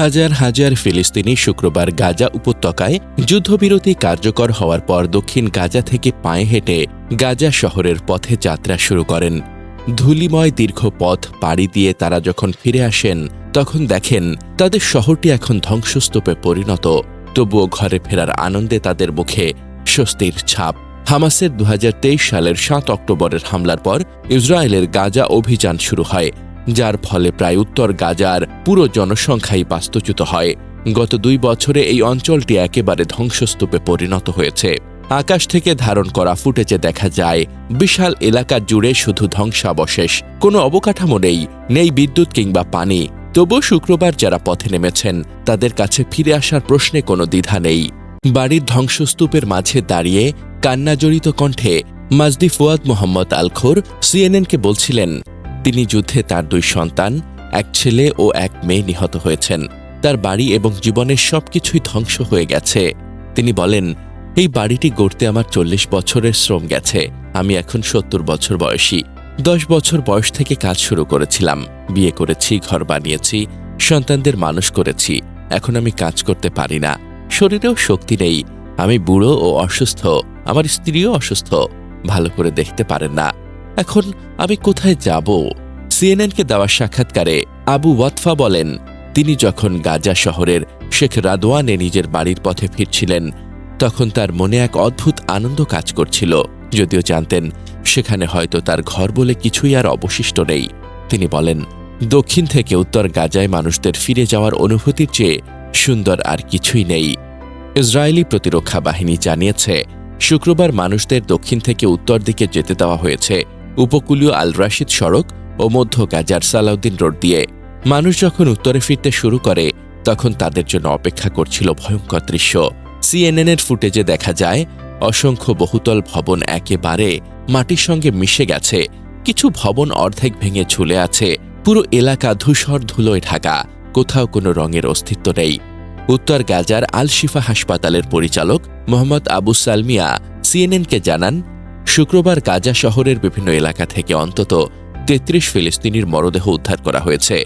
হাজার হাজার ফিলিস্তিনি শুক্রবার গাজা উপত্যকায় যুদ্ধবিরতি কার্যকর হওয়ার পর দক্ষিণ গাজা থেকে পায়ে হেঁটে গাজা শহরের পথে যাত্রা শুরু করেন। ধূলিময় দীর্ঘ পথ পাড়ি দিয়ে তারা যখন ফিরে আসেন, তখন দেখেন তাদের শহরটি এখন ধ্বংসস্তূপে পরিণত। তবুও ঘরে ফেরার আনন্দে তাদের মুখে স্বস্তির ছাপ। হামাসের দু হাজার তেইশ সালের সাত অক্টোবরের হামলার পর ইসরায়েলের গাজা অভিযান শুরু হয়। যার ফলে প্রায় উত্তর গাজার পুরো জনসংখ্যাই বাস্তুচ্যুত হয়। গত দুই বছরে এই অঞ্চলটি একেবারে ধ্বংসস্তূপে পরিণত হয়েছে। আকাশ থেকে ধারণ করা ফুটেজে দেখা যায়, বিশাল এলাকা জুড়ে শুধু ধ্বংসাবশেষ, কোনো অবকাঠামো নেই নেই বিদ্যুৎ কিংবা পানি। তবু শুক্রবার যারা পথে নেমেছেন, তাদের কাছে ফিরে আসার প্রশ্নে কোনো দ্বিধা নেই। বাড়ির ধ্বংসস্তূপের মাঝে দাঁড়িয়ে কান্নাজড়িত কণ্ঠে মাজদি ফুয়াদ মোহাম্মদ আলখোর, সিএনএনকে বলছিলেন তিনি যুদ্ধে তার দুই সন্তান, এক ছেলে ও এক মেয়ে নিহত হয়েছেন। তার বাড়ি এবং জীবনের সবকিছুই ধ্বংস হয়ে গেছে। তিনি বলেন, এই বাড়িটি গড়তে আমার চল্লিশ বছরের শ্রম গেছে। আমি এখন সত্তর বছর বয়সী। দশ বছর বয়স থেকে কাজ শুরু করেছিলাম। বিয়ে করেছি, ঘর বানিয়েছি, সন্তানদের মানুষ করেছি। এখন আমি কাজ করতে পারি না। শরীরেও শক্তি নেই। আমি বুড়ো ও অসুস্থ। আমার স্ত্রীও অসুস্থ। ভালো করে দেখতে পারেন না। এখন আমি কোথায় যাব? সিএনএনকে দেওয়া সাক্ষাৎকারে আবু ওয়াতফা বলেন, তিনি যখন গাজা শহরের শেখ রাদওয়ানে নিজের বাড়ির পথে ফিরছিলেন, তখন তার মনে এক অদ্ভুত আনন্দ কাজ করছিল। যদিও জানতেন, সেখানে হয়তো তার ঘর বলে কিছুই আর অবশিষ্ট নেই। তিনি বলেন, দক্ষিণ থেকে উত্তর গাজায় মানুষদের ফিরে যাওয়ার অনুভূতির চেয়ে সুন্দর আর কিছুই নেই। ইসরায়েলি প্রতিরক্ষা বাহিনী জানিয়েছে, শুক্রবার মানুষদের দক্ষিণ থেকে উত্তর দিকে যেতে দেওয়া হয়েছে। উপকূলীয় আল রাশিদ সড়ক ও মধ্য গাজার সালাউদ্দিন রোড দিয়ে। মানুষ যখন উত্তরে ফিরতে শুরু করে, তখন তাদের জন্য অপেক্ষা করছিল ভয়ঙ্কর দৃশ্য। সিএনএনের ফুটেজে দেখা যায়, অসংখ্য বহুতল ভবন একেবারে মাটির সঙ্গে মিশে গেছে। কিছু ভবন অর্ধেক ভেঙে ঝুলে আছে। পুরো এলাকা ধূসর, ধুলোয় ঢাকা। কোথাও কোনো রঙের অস্তিত্ব নেই। উত্তর গাজার আল শিফা হাসপাতালের পরিচালক মোহাম্মদ আবু সালমিয়া সিএনএনকে জানান শুক্রবার গাজা শহরের বিভিন্ন এলাকা থেকে অন্তত তেত্রিশ ফিলিস্তিনির মরদেহ উদ্ধার করা হয়েছে।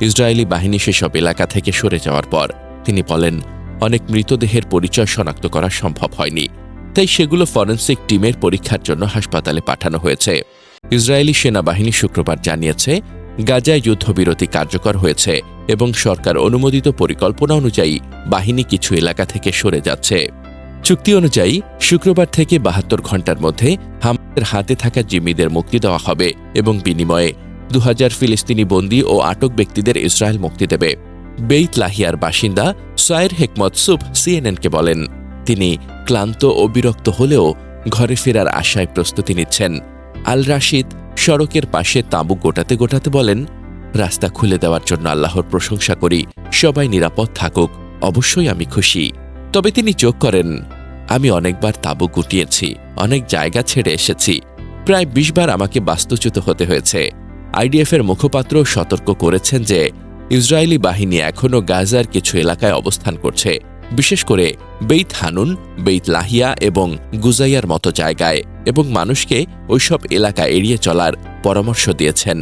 ইসরায়েলি বাহিনী সেসব এলাকা থেকে সরে যাওয়ার পর তিনি বলেন, অনেক মৃতদেহের পরিচয় শনাক্ত করা সম্ভব হয়নি, তাই সেগুলো ফরেন্সিক টিমের পরীক্ষার জন্য হাসপাতালে পাঠানো হয়েছে। ইসরায়েলি সেনাবাহিনী শুক্রবার জানিয়েছে, গাজায় যুদ্ধবিরতি কার্যকর হয়েছে এবং সরকার অনুমোদিত পরিকল্পনা অনুযায়ী বাহিনী কিছু এলাকা থেকে সরে যাচ্ছে। চুক্তি অনুযায়ী শুক্রবার থেকে বাহাত্তর ঘণ্টার মধ্যে হামাদের হাতে থাকা জিম্মিদের মুক্তি দেওয়া হবে এবং বিনিময়ে দু হাজার ফিলিস্তিনি বন্দী ও আটক ব্যক্তিদের ইসরায়েল মুক্তি দেবে। বেইত লাহিয়ার বাসিন্দা সায়ের হেকমত সুব সিএনএনকে বলেন, তিনি ক্লান্ত ও বিরক্ত হলেও ঘরে ফেরার আশায় প্রস্তুতি নিচ্ছেন। আল রাশিদ সড়কের পাশে তাঁবু গোটাতে গোটাতে বলেন, রাস্তা খুলে দেওয়ার জন্য আল্লাহর প্রশংসা করি, সবাই নিরাপদ থাকুক, অবশ্যই আমি খুশি। তবে তিনি যোগ করেন, আমি অনেকবার তাঁবু গুটিয়েছি, অনেক জায়গা ছেড়ে এসেছি, প্রায় বিশ বার আমাকে বাস্তুচ্যুত হতে হয়েছে। আইডিএফের মুখপাত্র সতর্ক করেছেন যে, ইসরায়েলি বাহিনী এখনও গাজার কিছু এলাকায় অবস্থান করছে, বিশেষ করে বেইত হানুন, বেইত লাহিয়া এবং গুজাইয়ার মতো জায়গায়, এবং মানুষকে ওইসব এলাকা এড়িয়ে চলার পরামর্শ দিয়েছেন।